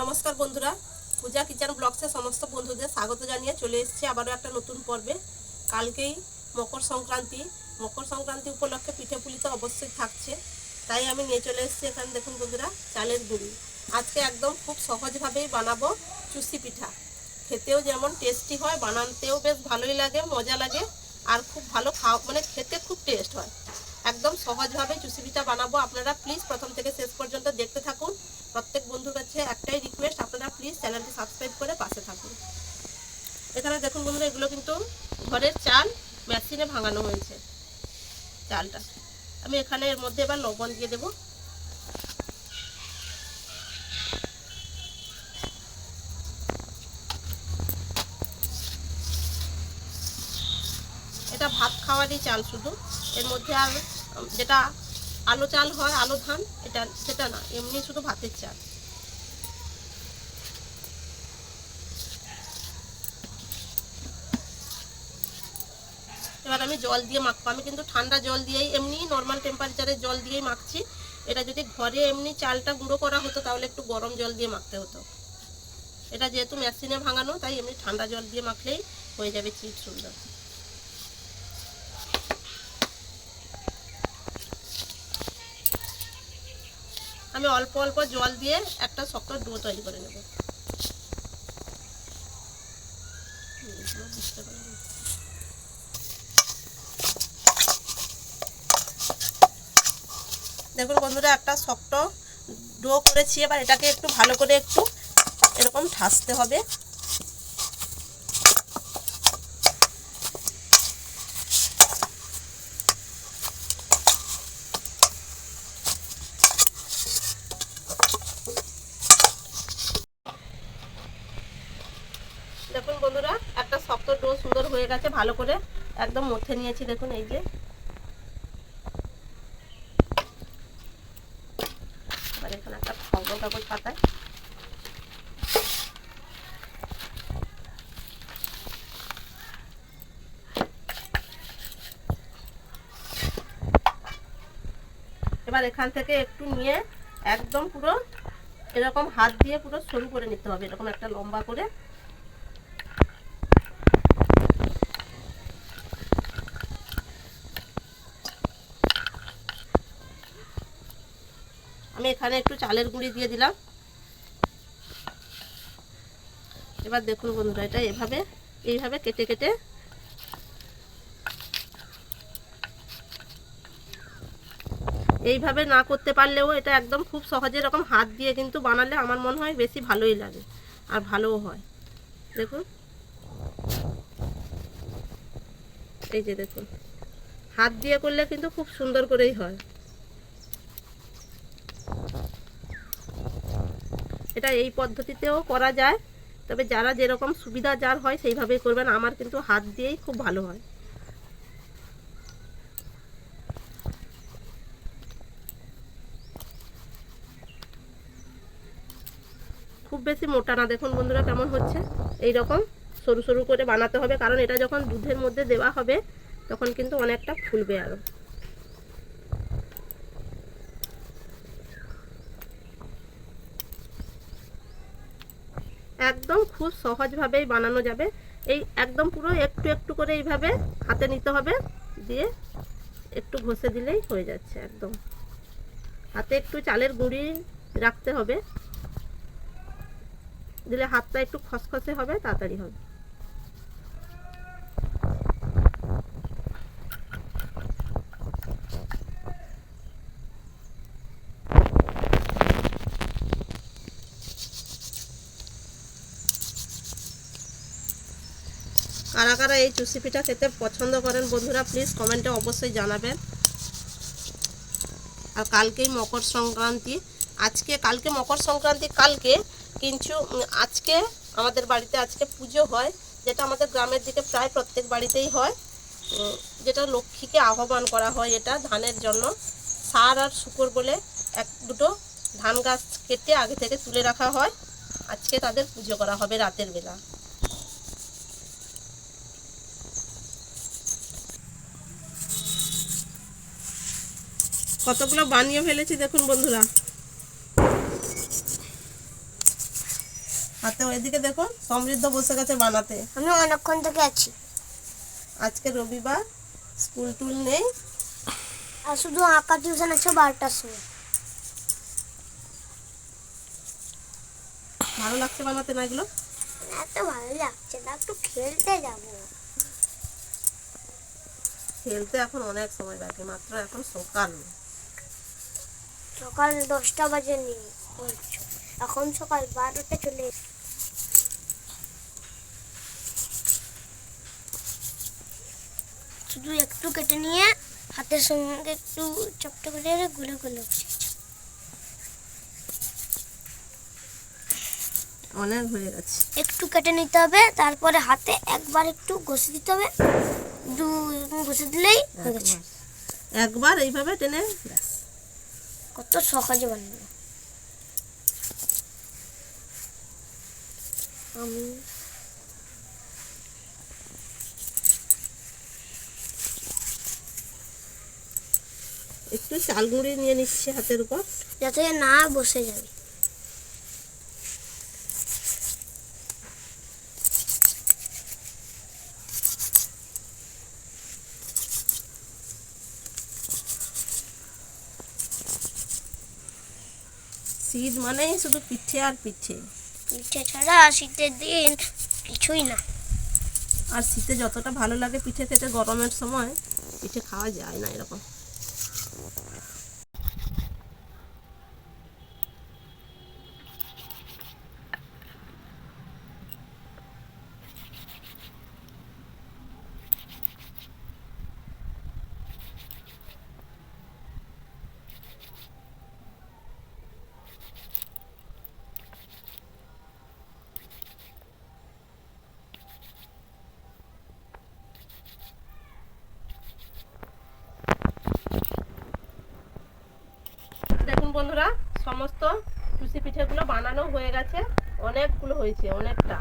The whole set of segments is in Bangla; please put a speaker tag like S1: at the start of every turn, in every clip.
S1: নমস্কার বন্ধুরা, পূজা কিচেন ব্লগসে সমস্ত বন্ধুদের স্বাগত জানিয়ে চলে এসেছি আবারও একটা নতুন পর্বে। কালকেই মকর সংক্রান্তি মকর সংক্রান্তি উপলক্ষে পিঠে পুলি তো অবশ্যই থাকছে, তাই আমি নিয়ে চলে এসেছি এখানে দেখুন বন্ধুরা, চালের গুঁড়ি। আজকে একদম খুব সহজভাবেই বানাবো চুষি পিঠা। খেতেও যেমন টেস্টি হয়, বানাতেও বেশ ভালোই লাগে, মজা লাগে, আর খুব ভালো খাওয়া মানে খেতে খুব টেস্ট হয়। একদম সহজভাবে চুষি পিঠা বানাবো। আপনারা প্লিজ প্রথম থেকে শেষ পর্যন্ত দেখতে থাকুন প্রত্যেক বন্ধুর কাছে একটাই রিকোয়েস্ট আপনারা প্লিজ চ্যানেলটি সাবস্ক্রাইব করে পাশে থাকুন এখানে দেখুন বন্ধুরা এগুলো কিন্তু ঘরের চাল মেশিনে ভাঙানো হয়েছে, চালটা। আমি এখানে এর মধ্যে এবার লবণ দিয়ে দেবো। এটা ভাত খাওয়ারই চাল শুধু। এর মধ্যে আর যেটা আলো চাল হয়, আলো ধান, এটা, সেটা না, এমনি শুধু ভাতের চাল। এবার আমি জল দিয়ে মাখবো। আমি কিন্তু ঠান্ডা জল দিয়েই এমনি নর্মাল টেম্পারেচারে জল দিয়েই মাখছি। এটা যদি ঘরে এমনি চালটা গুঁড়ো করা হতো, তাহলে একটু গরম জল দিয়ে মাখতে হতো। এটা যেহেতু মেশিনে ভাঙানো, তাই এমনি ঠান্ডা জল দিয়ে মাখলেই হয়ে যাবে চিট সুন্দর। আমি অল্প অল্প জল দিয়ে একটা শক্ত ডো তৈরি করে নেব। দেখুন বন্ধুরা, একটা শক্ত ডো করেছি, এবার এটাকে একটু ভালো করে একটু এরকম ঠাসতে হবে। দেখুন বন্ধুরা, একটা শক্ত ডো সুন্দর হয়ে গেছে, ভালো করে একদম মথে নিয়েছি, দেখুন এই যে এবার এখানে একটা খবর কাগজ পাতায় এবার এখান থেকে একটু নিয়ে একদম পুরো এরকম হাত দিয়ে পুরো সরু করে নিতে হবে, এরকম একটা লম্বা করে। আমি এখানে একটু চালের গুঁড়ি দিয়ে দিলাম। এবার দেখুন বন্ধুরা, এটা এভাবে, এইভাবে কেটে কেটে এইভাবে না করতে পারলেও এটা একদম খুব সহজে এরকম হাত দিয়ে কিন্তু বানালে আমার মনে হয় বেশি ভালোই লাগে, আর ভালোও হয়। দেখুন। এই যে দেখুন। হাত দিয়ে করলে কিন্তু খুব সুন্দর করেই হয়। এটা এই পদ্ধতিতেও করা যায়, তবে যারা যেরকম সুবিধা যার হয় সেইভাবেই করবেন। আমার কিন্তু হাত দিয়েই খুব ভালো হয় খুব বেশি মোটা না। দেখুন বন্ধুরা কেমন হচ্ছে? এই রকম সরু সরু করে বানাতে হবে, কারণ এটা যখন দুধের মধ্যে দেওয়া হবে, তখন কিন্তু অনেকটা ফুলবে আরও একদম খুব সহজভাবেই বানানো যাবে। এই একদম পুরো একটু একটু করে এইভাবে হাতে নিতে হবে, দিয়ে একটু ঘষে দিলেই হয়ে যাচ্ছে একদম। হাতে একটু চালের গুঁড়ি রাখতে হবে। দিলে হাতটা একটু খসখসে হবে, তাড়াতাড়ি হবে। কারা কারা এই চুষি পিঠা খেতে পছন্দ করেন বন্ধুরা প্লিজ কমেন্টে অবশ্যই জানাবেন। আর কালকেই মকর সংক্রান্তি। আজকে, কালকে মকর সংক্রান্তি, কালকে কিন্তু আজকে আমাদের বাড়িতে আজকে পুজো হয়, যেটা আমাদের গ্রামের দিকে প্রায় প্রত্যেক বাড়িতেই হয়। যেটা লক্ষ্মীকে আহ্বান করা হয় এটা ধানের জন্য। সার আর শুকর বলে এক, দুটো ধান গাছ কেটে আগে থেকে তুলে রাখা হয়। আজকে তাদের পুজো করা হবে রাতের বেলা। কতগুলো বানিয়ে ফেলেছি দেখুন বন্ধুরা। হাতে এদিকে দেখুন সমৃদ্ধ বসে গেছে বানাতে।
S2: আমি অনেকক্ষণ থেকে আছি।
S1: আজকে রবিবার স্কুল টুল নেই।
S2: আর শুধু আঁকা টিউশন আছে বারোটার সময়।
S1: ভালো লাগছে বানাতে না এগুলো?
S2: এত ভালো লাগছে না একটু খেলতে যাব।
S1: খেলতে এখন অনেক সময় বাকি মাত্র এখন সকাল।
S2: সকাল দশটা বাজে নি এখন সকাল বারোটা চলে এসেছে। শুধু একটু কেটে নিয়ে হাতের সঙ্গে একটু চপটা করে গুলে গুলো
S1: অনেক হয়ে গেছে।
S2: একটু কেটে নিতে হবে তারপরে হাতে একবার একটু ঘষে দিতে হবে। দু ঘষে দিলেই হয়ে গেছে।
S1: একবার। এইভাবে টেনে
S2: কত সহজে বানানো আমি
S1: একটু চাল গুঁড়ি নিয়ে নিচ্ছি হাতের উপর।
S2: যাতে না বসে যাবে।
S1: শীত মানেই শুধু পিঠে আর পিঠে।
S2: পিঠে ছাড়া শীতের দিন কিছুই না।
S1: আর শীতে যতটা ভালো লাগে পিঠে খেতে গরমের সময় পিঠে খাওয়া যায় না এরকম দেখুন বন্ধুরা, সমস্ত টুসি পিঠেগুলো বানানো হয়ে গেছে। অনেকগুলো হয়েছে, অনেকটা।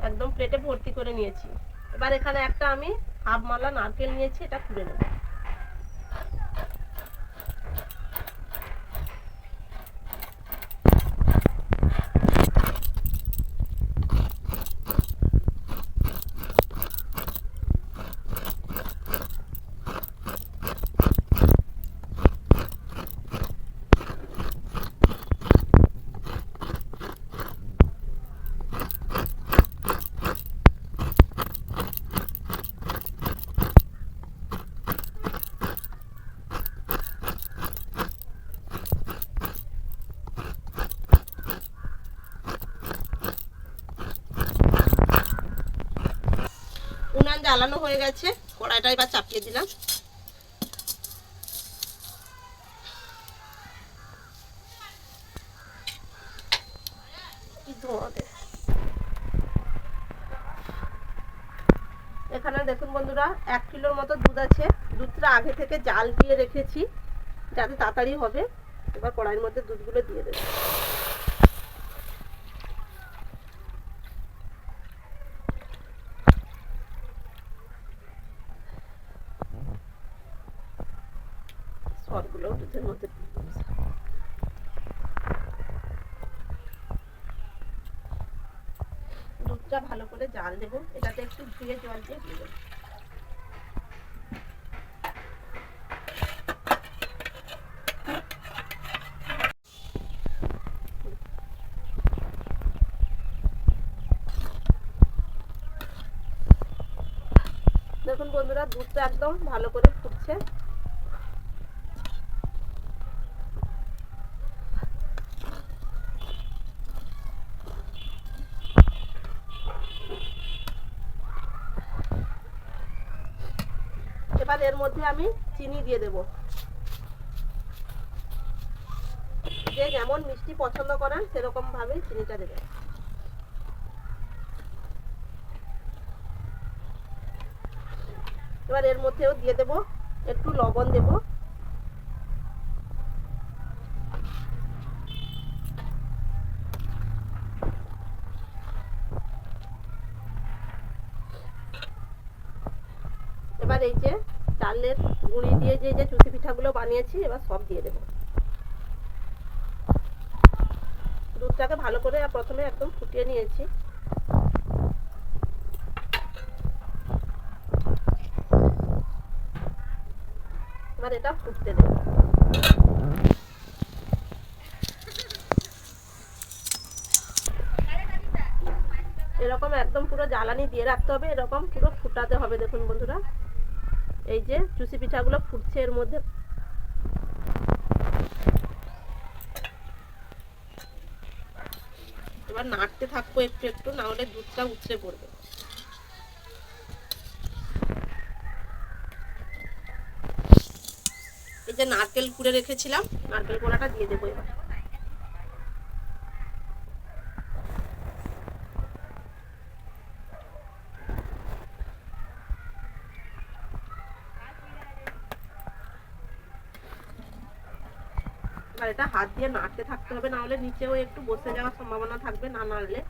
S1: একদম প্লেটে ভর্তি করে নিয়েছি। এবার এখানে একটা আমি হাফ মালা নারকেল নিয়েছি, এটা খুলে নেব। জ্বালানো হয়ে গেছে। কড়াইটা এবার চাপিয়ে দিলাম। এখানে দেখুন বন্ধুরা, এক কিলোর মতো দুধ আছে। দুধটা আগে থেকে জাল দিয়ে রেখেছি, যাতে তাড়াতাড়ি হবে। এবার কড়াইয়ের মধ্যে দুধগুলো দিয়ে দেবো সবগুলো দুধের মধ্যে দিয়ে দেবো। দুধটা ভালো করে জাল দেবো এটাতে একটু ধুয়ে জল দিয়ে দিয়ে দেবো। দেখুন বন্ধুরা, দুধটা একদম ভালো করে ফুটছে। এর মধ্যে আমি চিনি দিয়ে দেব। যে যেমন মিষ্টি পছন্দ করেন, সেরকম ভাবে চিনিটা দেবেন। এবার এর মধ্যেও দিয়ে দেব, একটু লবণ দেব। এবার এই যে চালের গুঁড়ি দিয়ে যে যে চুষি পিঠাগুলো বানিয়েছি, এবার সব দিয়ে দেবো। দুধটাকে ভালো করে প্রথমে একদম ফুটিয়ে নিয়েছি। এবার এটা ফুটতে দেবো। এরকম একদম পুরো জ্বালানি দিয়ে রাখতে হবে, এরকম পুরো ফুটাতে হবে, দেখুন বন্ধুরা। এই যে চুষি পিঠাগুলো ফুটছে এর মধ্যে। এবার নাড়তে থাকব একটু একটু, না হলে দুধটা উতরে পড়বে। এই যে নারকেল কুড়ে রেখেছিলাম, নারকেল কোড়াটা দিয়ে দেবো এবার। এটা হাত দিয়ে নাড়তে থাকতে হবে না হলে নিচেও একটু বসে যাওয়ার সম্ভাবনা থাকবে, না নাড়লে।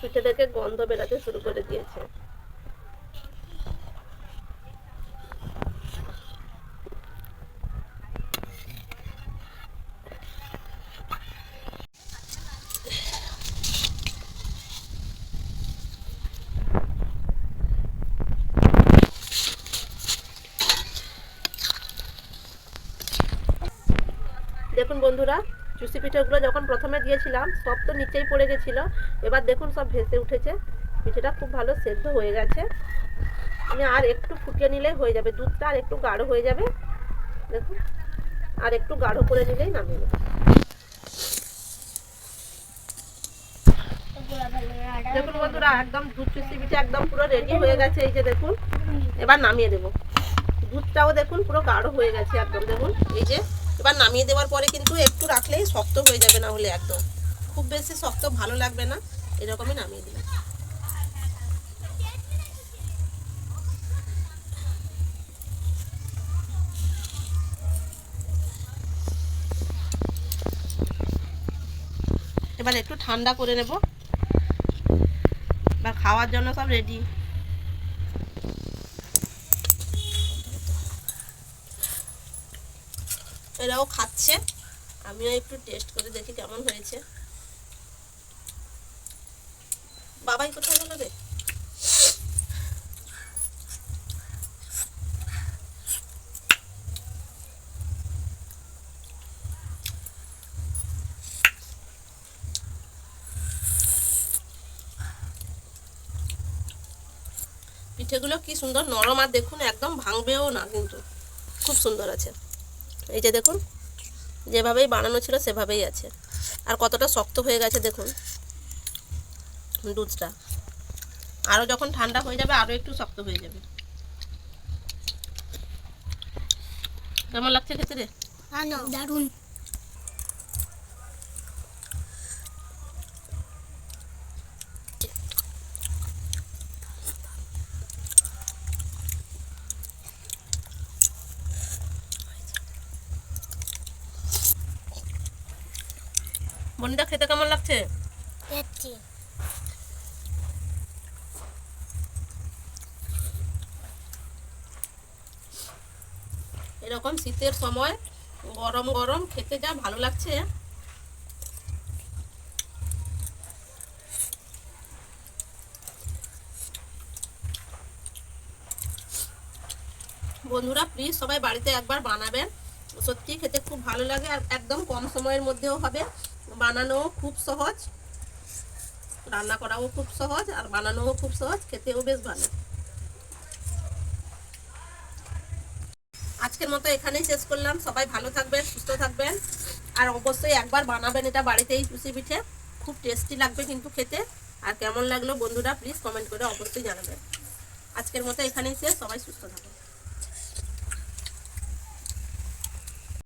S1: পিঠে থেকে গন্ধ বেরাতে শুরু করে দিয়েছে। দেখুন বন্ধুরা চুষি পিঠেগুলো যখন প্রথমে দিয়েছিলাম, সব তো নিচেই পড়ে গেছিল। এবার দেখুন সব ভেসে উঠেছে। পিঠেটা খুব ভালো সেদ্ধ হয়ে গেছে। আমি আর একটু ফুটিয়ে নিলেই হয়ে যাবে। দুধটা আর একটু গাঢ় হয়ে যাবে। দেখুন, আর একটু গাঢ় করে নিলেই নামিয়ে দেখুন বন্ধুরা, একদম দুধ চুষি পিঠে একদম পুরো রেডি হয়ে গেছে। এই যে দেখুন, এবার নামিয়ে দেবো। দুধটাও দেখুন পুরো গাঢ় হয়ে গেছে একদম। দেখুন, এই যে এবার নামিয়ে দেওয়ার পরে কিন্তু একটু রাখলেই শক্ত হয়ে যাবে না হলে একদম। খুব বেশি শক্ত ভালো লাগবে না, এরকমই নামিয়ে দিলাম। এবার একটু ঠান্ডা করে নেব। এবার খাওয়ার জন্য সব রেডি এরাও খাচ্ছে আমিও একটু টেস্ট করে দেখি কেমন হয়েছে। বাবাই কোথায় গেল রে? পিঠেগুলো কি সুন্দর নরম আর দেখুন, একদম ভাঙবেও না কিন্তু। খুব সুন্দর আছে। এই যে দেখুন, যেভাবেই বানানো ছিল সেভাবেই আছে। আর কতটা শক্ত হয়ে গেছে দেখুন, দুধটা। আরও যখন ঠান্ডা হয়ে যাবে আরও একটু শক্ত হয়ে যাবে। কেমন লাগছে খেতে রে?
S2: দারুণ
S1: বনিদা খেতে কেমন লাগছে? এরকম শীতের সময় গরম গরম খেতে যা ভালো লাগছে। বন্ধুরা প্লিজ সবাই বাড়িতে একবার বানাবেন। সত্যি খেতে খুব ভালো লাগে আর একদম কম সময়ের মধ্যেও হবে। বানানোও খুব সহজ, রান্না করাও খুব সহজ আর বানানোও খুব সহজ, খেতেও বেশ ভালো। আজকের মতো এখানেই শেষ করলাম। সবাই ভালো থাকবেন, সুস্থ থাকবেন। আর অবশ্যই একবার বানাবেন এটা বাড়িতেই চুষি পিঠে। খুব টেস্টি লাগবে কিন্তু খেতে। আর কেমন লাগল বন্ধুরা প্লিজ কমেন্ট করে অবশ্যই জানাবেন। আজকের মতো এখানেই শেষ। সবাই সুস্থ থাকবেন